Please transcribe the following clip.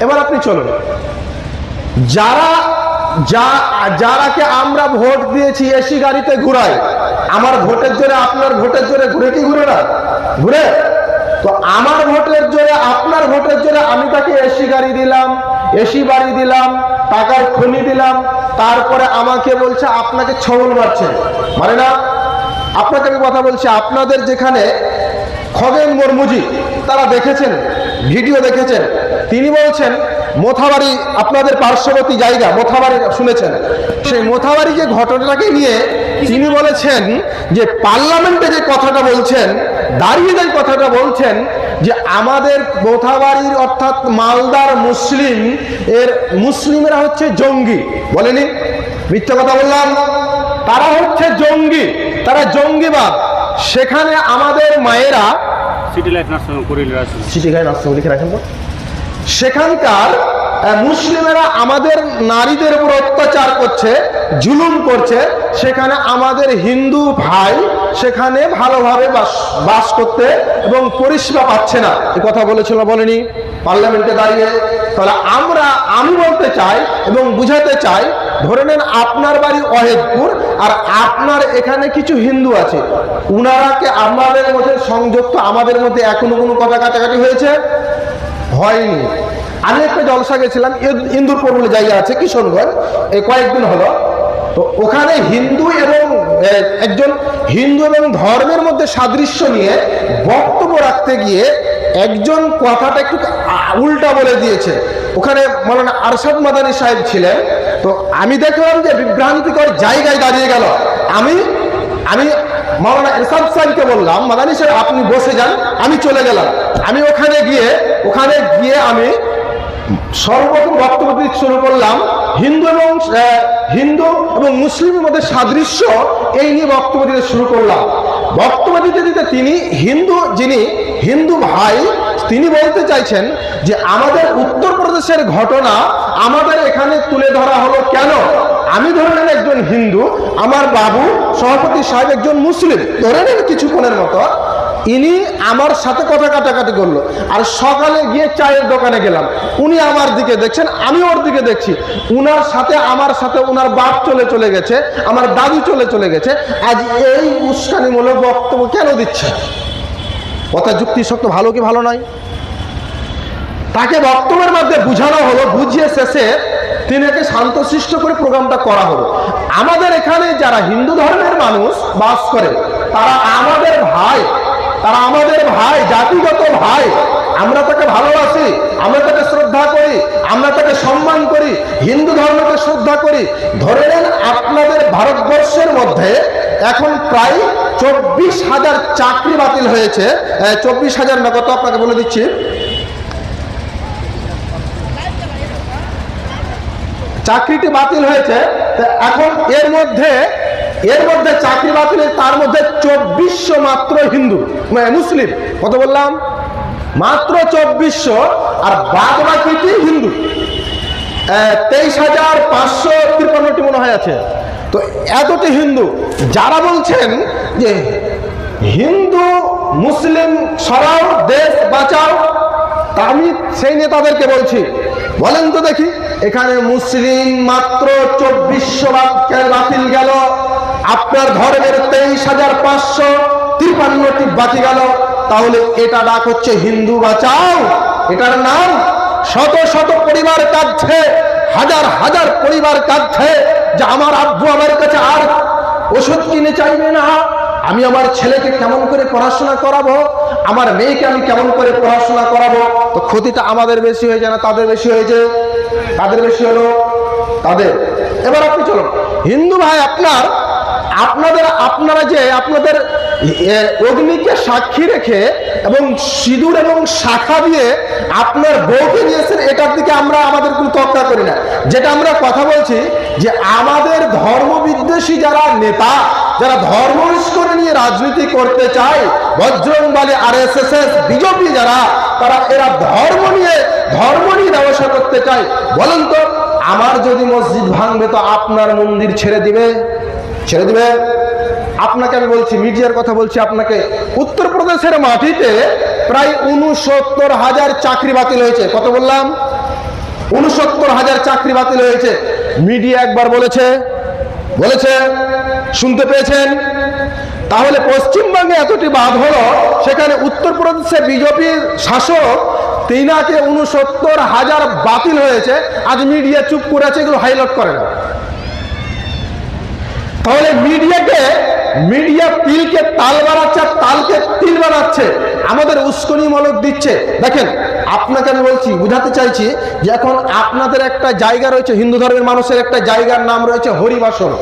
এবার আপনি চলুন। যারা, যা, যারাকে আমরা ভোট দিয়েছি এসি গাড়িতে ঘুরাই আমার ভোটের জোরে আপনার ভোটের জোরে ঘুরে কি ঘুরে না? ঘুরে? তো আমার ভোটের জোরে, আপনার ভোটের জোরে আমি তাকে এসি গাড়ি দিলাম এসি বাড়ি দিলাম, টাকার খনি দিলাম, তারপরে আমাকে বলছে, আপনাকে ছবল মারছে। মানে না, আপনাকে আমি কথা বলছি, আপনাদের যেখানে খগেন মুর্মুজি, তারা দেখেছেন? ভিডিও দেখেছেন। তিনি বলছেন, মোথাবাড়ি আপনাদের পার্শ্ববর্তী জায়গা, মোথাবাড়ি শুনেছেন। সেই মোথাবাড়ি যে ঘটনাটাকে নিয়ে তিনি বলেছেন যে, পার্লামেন্টে যে কথাটা বলছেন, দাঁড়িয়ে যে কথাটা বলছেন, যে আমাদের মোথাবাড়ির অর্থাৎ মালদার মুসলিম, এর মুসলিমরা হচ্ছে জঙ্গি। বলেনি? মিথ্যা কথা বললাম। তারা হচ্ছে জঙ্গি, তারা জঙ্গিবাদ। সেখানে আমাদের মায়েরা সেখানকার মুসলিমেরা আমাদের নারীদের উপর অত্যাচার করছে, জুলুম করছে, সেখানে আমাদের হিন্দু ভাই সেখানে ভালোভাবে বাস বাস করতে এবং পরিষেবা পাচ্ছে না। এ কথা বলেছিল, বলেনি? পার্লামেন্টে দাঁড়িয়ে। তাহলে আমরা, আমি বলতে চাই এবং বুঝাতে চাই ধরে নেন আপনার বাড়ি অহেদপুর, আর আপনার এখানে কিছু হিন্দু আছে। উনারাকে আমাদের মধ্যে সংযুক্ত, আমাদের মধ্যে এখনও কোনো কথা কাটাকাটি হয়েছে? হয়নি। আমি একটা জলসা গেছিলাম, ইন- ইন্দুরপুর বলে জায়গা আছে, কিশোরগঞ্জ। এই কয়েকদিন হলো। তো ওখানে হিন্দু এবং একজন হিন্দু এবং ধর্মের মধ্যে সাদৃশ্য নিয়ে বক্তব্য রাখতে গিয়ে একজন কথাটা একটু উল্টা বলে দিয়েছে। ওখানে মৌলানা আরশাদ মাদানী সাহেব ছিলেন। তো আমি দেখলাম যে বিভ্রান্তিকর জায়গায় দাঁড়িয়ে গেল। আমি আমি মাওলানা ইরশাদ সাহেবকে বললাম, মাদানী সাহেব, আপনি বসে যান, আমি চলে গেলাম। আমি ওখানে গিয়ে ওখানে গিয়ে আমি সর্বপ্রথম বক্তব্য দিতে শুরু করলাম, হিন্দু এবং হিন্দু এবং মুসলিমের মধ্যে সাদৃশ্য এই নিয়ে বক্তব্য দিতে শুরু করলাম। বক্তব্য দিতে দিতে তিনি হিন্দু যিনি, হিন্দু ভাই, তিনি বলতে চাইছেন যে আমাদের উত্তরপ্রদেশের ঘটনা আমাদের এখানে তুলে ধরা হলো কেন? আমি ধরে নেন একজন হিন্দু, আমার বাবু সভাপতি সাহেব একজন মুসলিম, ধরে নেন কিছুক্ষণের মতো। ইনি আমার সাথে কথা কাটাকাটি করল। আর সকালে গিয়ে চায়ের দোকানে গেলাম। উনি আমার দিকে দেখছেন, আমি ওর দিকে দেখছি। উনার সাথে, আমার সাথে উনার বাপ চলে চলে গেছে, আমার দাদু চলে চলে গেছে। আজ এই উস্কানিমূলক বক্তব্য কেন দিচ্ছে কথা যুক্তি যুক্তিশক্ত ভালো কি ভালো নয়? তাকে বক্তব্যের মধ্যে বুঝানো হলো, বুঝিয়ে শেষে তিনি তিনাকে শান্তশিষ্ট করে প্রোগ্রামটা করা হলো। আমাদের এখানে যারা হিন্দু ধর্মের মানুষ বাস করে, তারা আমাদের ভাই, তারা আমাদের ভাই, জাতিগত ভাই। আমরা তাকে ভালোবাসি, আমরা তাকে শ্রদ্ধা করি, আমরা তাকে সম্মান করি, হিন্দু ধর্মকে শ্রদ্ধা করি। ধরে নেন আপনাদের ভারতবর্ষের মধ্যে এখন প্রায় চব্বিশ হাজার চাকরি বাতিল হয়েছে চব্বিশ হাজার না, কত আপনাকে বলে দিচ্ছি? চাকরিটি বাতিল হয়েছে এখন এর মধ্যে এর মধ্যে চাকরি বাতিল তার মধ্যে চব্বিশশো মাত্র হিন্দু মানে মুসলিম, কত বললাম? মাত্র চব্বিশশো, আর বাদ বাকিটি হিন্দু তেইশ হাজার পাঁচশো তিপ্পান্নটি মনে হয় আছে। তো এতটি হিন্দু, যারা বলছেন যে হিন্দু, মুসলিম সরাও, দেশ বাঁচাও আমি সেই নেতাদেরকে বলছি। বলেন তো দেখি, এখানে মুসলিম মাত্র চব্বিশশো বাতিল গেল। আপনার ধর্মের তেইশ হাজার পাঁচশো তিপ্পান্নটি বাকি গেল। তাহলে এটা ডাক হচ্ছে হিন্দু বাঁচাও। এটার নাম, শত শত পরিবার কাঁদছে, হাজার হাজার পরিবার কাঁদছে, যে আমার আব্বু আমার কাছে আর ওষুধ কিনে চাইবে না। আমি আমার ছেলেকে কেমন করে পড়াশোনা করাবো? আমার মেয়েকে আমি কেমন করে পড়াশোনা করাবো? তো ক্ষতিটা আমাদের বেশি হয়েছে না তাদের বেশি হয়েছে? তাদের বেশি হলো তাদের। এবার আপনি চলুন। হিন্দু ভাই, আপনার, আপনাদের, আপনারা যে আপনাদের অগ্নিকে সাক্ষী রেখে এবং সিঁদুর এবং শাখা দিয়ে আপনার বউকে দিয়েছেন, এটার দিকে আমরা আমাদের কোনো তর্কা করি না। যেটা আমরা কথা বলছি যে আমাদের ধর্মবিদ্বেষী যারা নেতা, যারা ধর্ম করে নিয়ে রাজনীতি করতে চায়, Bajrangbali R S S S BJP যারা, তারা এরা ধর্ম নিয়ে ধর্ম নিয়ে ব্যবসা করতে চায়। বলেন তো, আমার যদি মসজিদ ভাঙবে তো আপনার মন্দির ছেড়ে দিবে? ছেড়ে দিবে? আপনাকে আমি বলছি, মিডিয়ার কথা বলছি আপনাকে, উত্তরপ্রদেশের মাটিতে প্রায় উনসত্তর হাজার চাকরি বাতিল হয়েছে। কত বললাম? উনসত্তর হাজার চাকরি বাতিল হয়েছে। মিডিয়া একবার বলেছে বলেছে, শুনতে পেয়েছেন? তাহলে পশ্চিমবঙ্গে এতটি বাদ হল, সেখানে উত্তরপ্রদেশে বিজেপির শাসক তিনাকে উনসত্তর হাজার বাতিল হয়েছে। আজ মিডিয়া চুপ করেছে এগুলো হাইলাইট করে না। তাহলে মিডিয়াকে, মিডিয়া তিলকে তাল বাড়াচ্ছে আর তালকে তিল বাড়াচ্ছে। আমাদের উস্কনিমূলক দিচ্ছে। দেখেন, আপনাকে আমি বলছি, বুঝাতে চাইছি যে এখন আপনাদের একটা জায়গা রয়েছে, হিন্দু ধর্মের মানুষের একটা জায়গার নাম রয়েছে হরিবাসন।